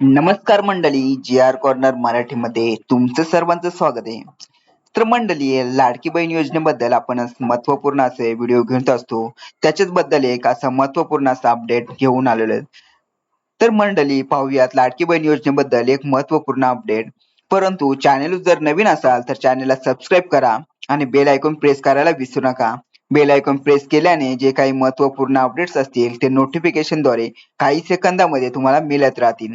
नमस्कार मंडळी जी R corner मराठीमध्ये तुमचं सर्वांचं स्वागत आहे. तर मंडळी लाडकी बहीण योजनेबद्दल आपण महत्त्वपूर्ण असे व्हिडिओ घेऊन असतो. त्याच्याच बद्दल एक असा महत्त्वपूर्ण असा अपडेट घेऊन आलेलो आहे. तर मंडळी पाहूयात लाडकी बहीण योजनेबद्दल एक महत्त्वपूर्ण अपडेट परंतु चॅनेल जर नवीन असाल तर चॅनेलला सबस्क्राईब करा आणि बेल आयकॉन प्रेस करायला विसरू नका. बेल आयकॉन प्रेस केल्याने जे काही महत्त्वपूर्ण अपडेट्स असतील ते नोटिफिकेशनद्वारे काही सेकंदामध्ये तुम्हाला मिळत राहतील.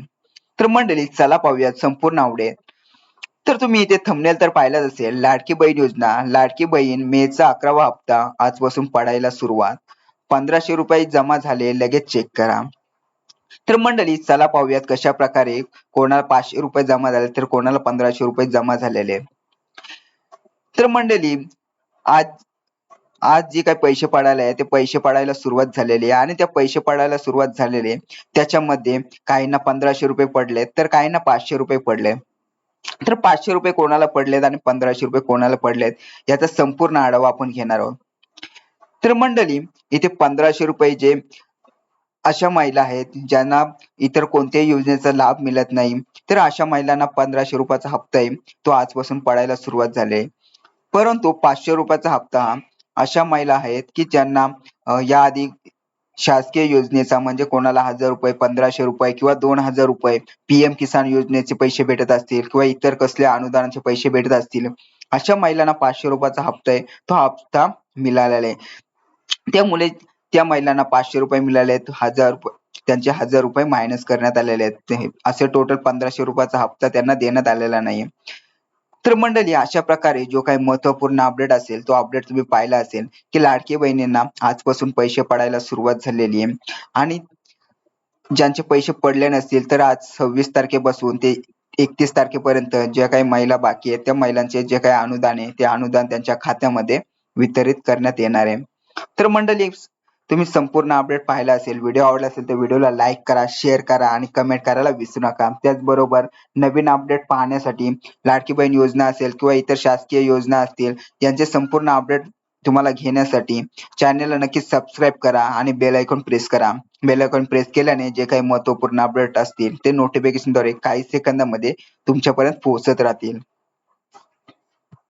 तर मंडळी चला पाहूयात संपूर्ण आवडेल तर तुम्ही इथे थंबनेल तर पाहिलाच असेल लाडकी बहीण योजना. लाडकी बहीण मेचा अकरावा हप्ता आजपासून पडायला सुरुवात. पंधराशे रुपये जमा झाले लगेच चेक करा. तर मंडळी चला पाहूयात कशा प्रकारे कोणाला पाचशे रुपये जमा झाले तर कोणाला पंधराशे रुपये जमा झालेले. तर मंडळी आज आज जे काही पैसे पडायला आहे ते पैसे पडायला सुरुवात झालेली आहे आणि त्या पैसे पडायला सुरुवात झालेली आहे त्याच्यामध्ये काहींना पंधराशे रुपये पडले तर काहींना पाचशे रुपये पडले. तर पाचशे रुपये कोणाला पडलेत आणि पंधराशे रुपये कोणाला पडलेत याचा संपूर्ण आढावा आपण घेणार आहोत. तर मंडळी इथे पंधराशे रुपये जे अशा महिला आहेत ज्यांना इतर कोणत्याही योजनेचा लाभ मिळत नाही तर अशा महिलांना पंधराशे रुपयाचा हप्ता आहे तो आजपासून पडायला सुरुवात झाली परंतु पाचशे रुपयाचा हप्ता अशा महिला आहेत की ज्यांना याआधी शासकीय योजनेचा म्हणजे कोणाला हजार रुपये पंधराशे रुपये किंवा दोन हजार रुपये पीएम किसान योजनेचे पैसे भेटत असतील किंवा इतर कसल्या अनुदानाचे पैसे भेटत असतील अशा महिलांना पाचशे रुपयाचा हप्ता आहे. तो हप्ता मिळालेला आहे. त्यामुळे त्या महिलांना पाचशे रुपये मिळाले आहेत. हजार त्यांचे हजार रुपये मायनस करण्यात आलेले आहेत. असे टोटल पंधराशे रुपयाचा हप्ता त्यांना देण्यात आलेला नाहीये. तर मंडळी अशा प्रकारे जो काही महत्त्वपूर्ण अपडेट असेल तो अपडेट तुम्ही पाहिला असेल की लाडकी बहिणींना आजपासून पैसे पडायला सुरुवात झालेली आहे. आणि ज्यांचे पैसे पडले नसतील तर आज सव्वीस तारखेपासून ते एकतीस तारखेपर्यंत ज्या काही महिला बाकी आहेत त्या महिलांचे जे काही अनुदान आहे ते अनुदान त्यांच्या खात्यामध्ये वितरित करण्यात येणार आहे. तर मंडळी तुम्ही संपूर्ण अपडेट पाहिला असेल व्हिडिओ आवडला असेल तर व्हिडिओला लाईक करा शेअर करा आणि कमेंट करायला विसरू नका. त्याचबरोबर नवीन अपडेट पाहण्यासाठी लाडकी बहीण योजना असेल किंवा इतर शासकीय योजना असतील यांचे संपूर्ण अपडेट तुम्हाला घेण्यासाठी चॅनलला नक्की सबस्क्राईब करा आणि बेल आयकॉन प्रेस करा. बेल आयकॉन प्रेस केल्याने जे काही महत्त्वपूर्ण अपडेट असतील ते नोटिफिकेशनद्वारे काही सेकंदामध्ये तुमच्यापर्यंत पोहोचत राहतील.